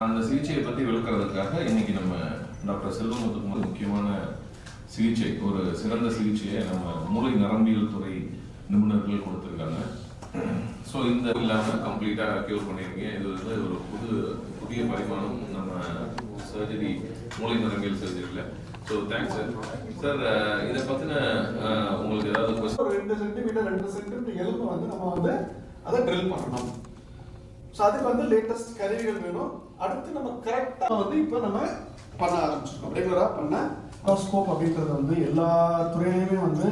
அந்த சிகிச்சையை பத்தி விளக்குறதுக்காக இன்னைக்கு நம்ம டாக்டர் செல்வமுத்துக்கு ஒரு முக்கியமான சிகிச்சை ஒரு சிறந்த சிகிச்சையை நம்ம மூளை நரம்பியல் துறை நிபுணர்கள் கொடுத்துருக்காங்க. ஸோ இந்த இல்லாமல் கம்ப்ளீட்டாக க்யூர் பண்ணியிருக்கீங்க இது வந்து ஒரு புது புதிய பரிமாணம் நம்ம சர்ஜரி மூளை நரம்பியல் சர்ஜரியில் ஸோ தேங்க்ஸ் சார் சார் இதை பற்றின உங்களுக்கு ஏதாவது ரெண்டு சென்டிமீட்டர் ரெண்டு சென்டிமீட்டர் எலும்பு வந்து நம்ம வந்து அதை ட்ரில் பண்ணணும். ஸோ அதுக்கு வந்து லேட்டஸ்ட் கருவிகள் வேணும். அடுத்து நம்ம கரெக்டாக வந்து இப்போ நம்ம பண்ண ஆரம்பிச்சிருக்கோம். ரெகுலராக பண்ண ஸ்கோப் அப்படின்றது வந்து எல்லா துறையிலையுமே வந்து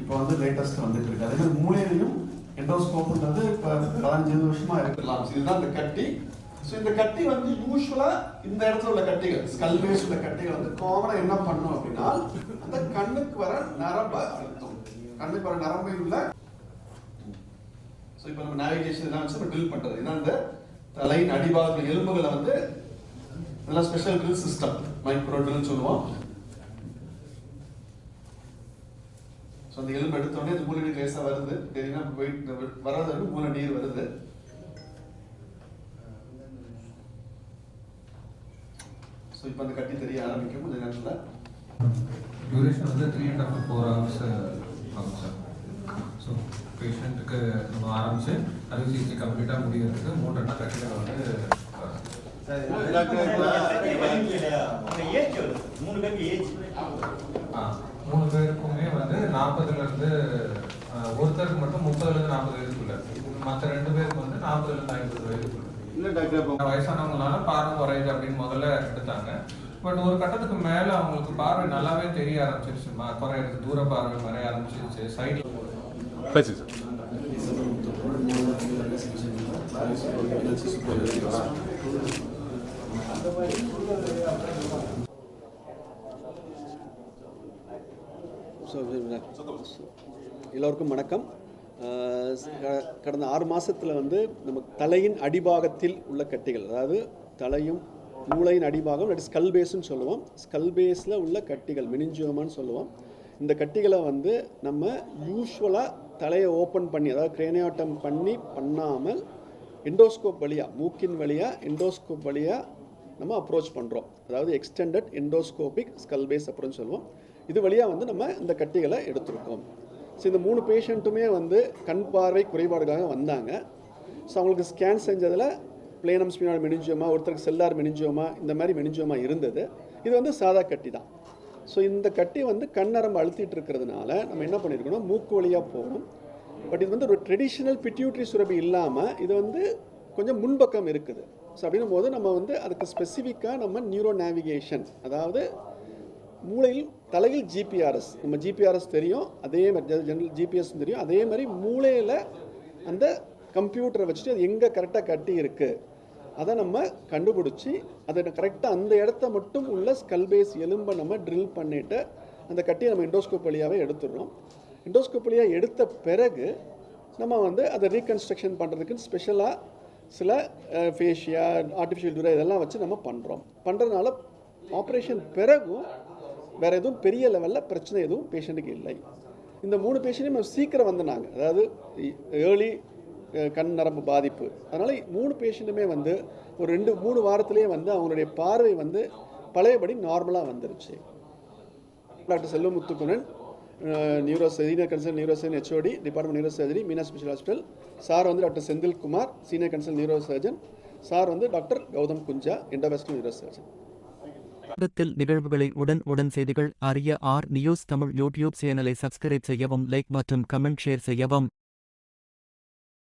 இப்போ வந்து லேட்டஸ்ட் வந்துட்டு இருக்கு. அதே மாதிரி மூளையிலையும் எண்டோஸ்கோப்ன்றது இப்போ பதினஞ்சு வருஷமா இருக்கலாம். இதுதான் இந்த கட்டி. ஸோ இந்த கட்டி வந்து யூஸ்வலா இந்த இடத்துல உள்ள கட்டிகள் ஸ்கல் பேஸ் உள்ள கட்டிகள் வந்து காமனா என்ன பண்ணும் அப்படின்னா அந்த கண்ணுக்கு வர நரம்பை அழுத்தும். கண்ணுக்கு வர நரம்பில் உள்ள ஸோ இப்போ நம்ம நேவிகேஷன் இதெல்லாம் வச்சு நம்ம ட்ரில் பண்ணுறது இதான் இந்த தலையின் அடிபாகத்தில் எலும்புகளை வந்து இதெல்லாம் ஸ்பெஷல் ட்ரில் சிஸ்டம் மைக்ரோ ட்ரில்னு சொல்லுவோம். ஸோ அந்த எலும்பு எடுத்தோடனே அந்த மூல நீர் லேசாக வருது தெரியுன்னா போயிட்டு வராத அளவுக்கு மூளை நீர் வருது. ஸோ இப்போ அந்த கட்டி தெரிய ஆரம்பிக்கும். கொஞ்சம் நேரத்தில் டியூரேஷன் வந்து three and half four hours ஆகும் சார் பேஷண்ட்டுக்கு நம்ம ஆரம்பிச்சு அறுவை சிகிச்சை கம்ப்ளீட்டாக முடிகிறதுக்கு மூணு ரெண்டு கட்டிகள் வந்து மூணு பேருக்கு ஏஜ். ஆ, மூணு பேருக்குமே வந்து நாற்பதுலேருந்து ஒருத்தருக்கு மட்டும் முப்பதுலேருந்து நாற்பது வயதுக்குள்ள. மற்ற ரெண்டு பேருக்கு வந்து நாற்பதுலேருந்து ஐம்பது வயதுக்குள்ள. வயசானவங்களால பார்வை குறையுது அப்படின்னு முதல்ல எடுத்தாங்க. பட் ஒரு கட்டத்துக்கு மேல அவங்களுக்கு பார்வை நல்லாவே தெரிய ஆரம்பிச்சிருச்சு ம- குறையிறது தூர பார்வை மறைய ஆரம்பிச்சிருச்சு சைட்ல ஸோ எல்லோருக்கும் வணக்கம். க- கடந்த ஆறு மாதத்தில் வந்து நம்ம தலையின் அடிபாகத்தில் உள்ள கட்டிகள் அதாவது தலையும் மூளையின் அடிபாகம் இல்லாட்டி ஸ்கல் பேஸ்ன்னு சொல்லுவோம். ஸ்கல் பேஸில் உள்ள கட்டிகள் மெனிஞ்சியோமான்னு சொல்லுவோம். இந்த கட்டிகளை வந்து நம்ம யூஸ்வலாக தலையை ஓப்பன் பண்ணி அதாவது கிரேனியாட்டம் பண்ணி பண்ணாமல் இண்டோஸ்கோப் வழியாக மூக்கின் வழியாக இண்டோஸ்கோப் வழியாக நம்ம அப்ரோச் பண்ணுறோம் அதாவது எக்ஸ்டெண்டட் இண்டோஸ்கோபிக் ஸ்கல் பேஸ் அப்படின்னு சொல்லுவோம். இது வழியாக வந்து நம்ம இந்த கட்டிகளை எடுத்திருக்கோம். ஸோ இந்த மூணு பேஷண்ட்டுமே வந்து கண் பார்வை குறைபாடுக்காக வந்தாங்க. ஸோ அவங்களுக்கு ஸ்கேன் செஞ்சதில் பிளேனம் ஸ்பினால் மெனிஞ்சியோமா ஒருத்தருக்கு செல்லார் மெனிஞ்சியோமா இந்த மாதிரி மெனிஞ்சியோமா இருந்தது. இது வந்து சாதா கட்டி தான். ஸோ இந்த கட்டி வந்து கண்ணரம்பு அழுத்திட்டு இருக்கிறதுனால நம்ம என்ன பண்ணியிருக்கணும் மூக்கு வழியாக போகணும். பட் இது வந்து ஒரு ட்ரெடிஷ்னல் பிட்யூட்ரி சுரபி இல்லாமல் இது வந்து கொஞ்சம் முன்பக்கம் இருக்குது. ஸோ அப்படின்னும் போது நம்ம வந்து அதுக்கு ஸ்பெசிஃபிக்காக நம்ம நியூரோ நேவிகேஷன் அதாவது மூளையில் தலையில் ஜிபிஆர்எஸ் நம்ம ஜிபிஆர்எஸ் தெரியும் அதே மாதிரி ஜென்ரல் ஜிபிஎஸ் தெரியும். அதே மாதிரி மூளையில் அந்த கம்ப்யூட்டரை வச்சுட்டு அது எங்கே கரெக்டாக கட்டி இருக்குது அதை நம்ம கண்டுபிடிச்சி அதை கரெக்டாக அந்த இடத்த மட்டும் உள்ள ஸ்கல்பேஸ் எலும்பை நம்ம ட்ரில் பண்ணிவிட்டு அந்த கட்டியை நம்ம இண்டோஸ்கோப் வழியாகவே எடுத்துடுறோம். இண்டோஸ்கோப் வழியாக எடுத்த பிறகு நம்ம வந்து அதை ரீகன்ஸ்ட்ரக்ஷன் பண்ணுறதுக்கு ஸ்பெஷலாக சில ஃபேஷியா ஆர்டிஃபிஷியல் டூரா இதெல்லாம் வச்சு நம்ம பண்ணுறோம் பண்ணுறதுனால ஆப்ரேஷன் பிறகும் வேறு எதுவும் பெரிய லெவலில் பிரச்சனை எதுவும் பேஷண்ட்டுக்கு இல்லை. இந்த மூணு பேஷண்ட்டையும் நம்ம சீக்கிரம் வந்தாங்க அதாவது ஏர்லி கண் நரம்பு பாதிப்பு. அதனால் மூணு பேஷண்ட்டுமே வந்து ஒரு ரெண்டு மூணு வாரத்திலேயே வந்து அவங்களுடைய பார்வை வந்து பழையபடி நார்மலாக வந்துருச்சு. Doctor Selvamuthukkunan neuro senior consultant neuro surgeon HOD department neuro surgery Meena special hospital sir வந்து doctor Senthil Kumar senior consultant neuro surgeon sir வந்து doctor Gautham Kunja endovascular neuro surgeon இடத்தில் நிகழ்வுகளை உடன் உடன் செய்திகள் அறிய ஆர் நியூஸ் தமிழ் யூடியூப் சேனலை subscribe செய்யவும் லைக் மற்றும் கமெண்ட் ஷேர் செய்யவும்.